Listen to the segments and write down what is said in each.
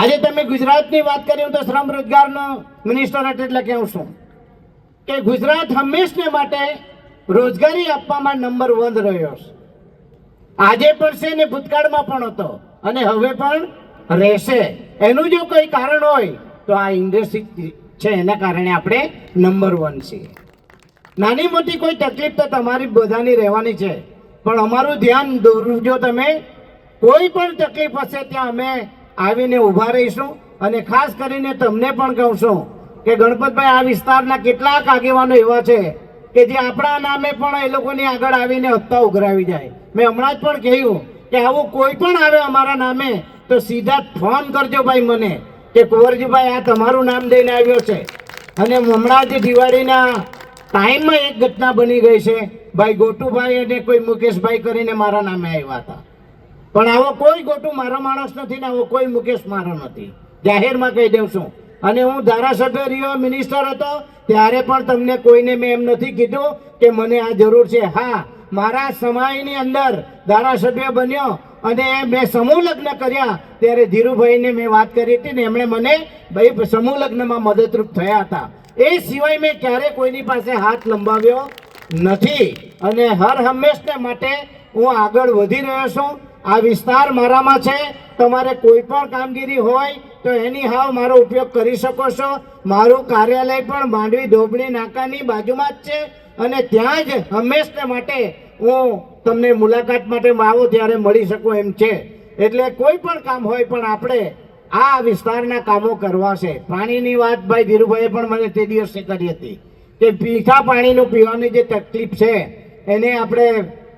આજે તમે ગુજરાતની વાત કરી હું તો શ્રમ રોજગારનો મિનિસ્ટર એટલે કહું છું. કે ગુજરાત હંમેશને માટે રોજગારી આપવામાં નંબર વન રહ્યો છે. આજે પણ છે ને ભૂતકાળમાં પણ હતો અને હવે પણ રહેશે. એનું જો કોઈ કારણ હોય તો આ ઇન્ડસ્ટ્રી છે એના કારણે આપણે નંબર વન છીએ. નાની મોટી કોઈ તકલીફ તો તમારી બધાની રહેવાની છે. પણ અમારું ધ્યાન દોરજો તમે કોઈ પણ તકલીફ હશે ત્યાં અમે આવીને ઊભા રહીશું અને ખાસ કરીને તમને પણ કહું છું કે ગણપતભાઈ આ વિસ્તારના કેટલાક આગેવાનો એવા છે કે જે આપણા નામે પણ એ લોકોની આગળ આવીને હપ્તા ઉઘરાવી જાય. મેં હમણાં જ પણ કહ્યું કે આવું કોઈ પણ આવે અમારા નામે, તો સીધા ફોન કરજો ભાઈ મને કે કુંવરજીભાઈ, આ તમારું નામ દઈને આવ્યો છે. અને હમણાં જ દિવાળીના ટાઈમમાં એક ઘટના બની ગઈ છે. ભાઈ ગોટુભાઈ અને કોઈ મુકેશભાઈ કરીને મારા નામે આવ્યા હતા. પણ આવો કોઈ ગોટું મારો માણસ નથી ને આવો કોઈ મુકેશ મારો નથી. જાહેરમાં કહી દઉં છું. અને હું ધારાસભ્ય રહ્યો મિનિસ્ટર હતો, ત્યારે પણ તમને કોઈને મેં એમ નથી કીધું કે મને આ જરૂર છે. હા, મારા સમયની અંદર ધારાસભ્ય બન્યો અને મેં સમૂહ લગ્ન કર્યા. ત્યારે ધીરુભાઈને મેં વાત કરી હતી ને એમણે મને ભાઈ સમૂહ લગ્નમાં મદદરૂપ થયા હતા. એ સિવાય મેં ક્યારે કોઈની પાસે હાથ લંબાવ્યો નથી. અને હર હંમેશને માટે હું આગળ વધી રહ્યો છું. આ વિસ્તાર મારામાં છે. તમારે કોઈ પણ કામગીરી હોય તો એની હાવ મારો ઉપયોગ કરી શકો છો. મારું કાર્યાલય પણ માંડવી ધોબણી નાકાની બાજુમાં જ છે અને ત્યાં જ હંમેશને માટે હું તમને મુલાકાત માટે આવો ત્યારે મળી શકું એમ છે. એટલે કોઈ પણ કામ હોય પણ આપણે આ વિસ્તારના કામો કરવા છે. પાણીની વાત ભાઈ ધીરુભાઈએ પણ મને તે દિવસે કરી હતી કે પીઠા પાણીનું પીવાની જે તકલીફ છે, એને આપણે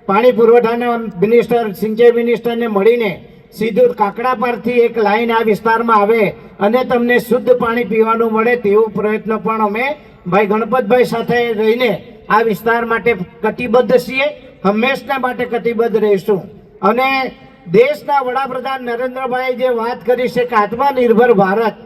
પાણી પુરવઠાના મિનિસ્ટર સિંચાઈ મિનિસ્ટરને મળીને સીધું કાકડા પરથી એક લાઈન આ વિસ્તારમાં આવે અને તમને શુદ્ધ પાણી પીવાનું મળે તેવો પ્રયત્ન પણ અમે ભાઈ ગણપતભાઈ સાથે રહીને આ વિસ્તાર માટે કટિબદ્ધ છીએ. હંમેશના માટે કટિબદ્ધ રહીશું. અને દેશના વડાપ્રધાન નરેન્દ્રભાઈ જે વાત કરી છે કે આત્મનિર્ભર ભારત,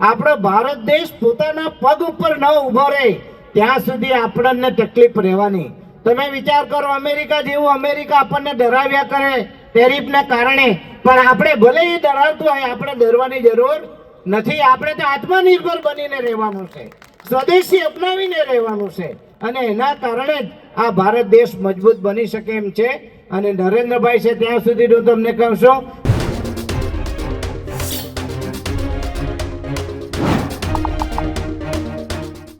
આપણો ભારત દેશ પોતાના પગ ઉપર ન ઊભો રહે, ત્યાં સુધી આપણને તકલીફ રહેવાની. તમે વિચાર કરો, અમેરિકા જેવું અમેરિકા આપણને ડરાવ્યા કરે ટેરિફના કારણે. પણ આપણે ભલે એ ડરાવતું હોય, આપણે ડરવાની જરૂર નથી. આપણે તો આત્મનિર્ભર બનીને રહેવાનું છે. સ્વદેશી અપનાવીને રહેવાનું છે. અને એના કારણે જ આ ભારત દેશ મજબૂત બની શકે એમ છે. અને નરેન્દ્રભાઈ છે, ત્યાં સુધી હું તમને કહું છું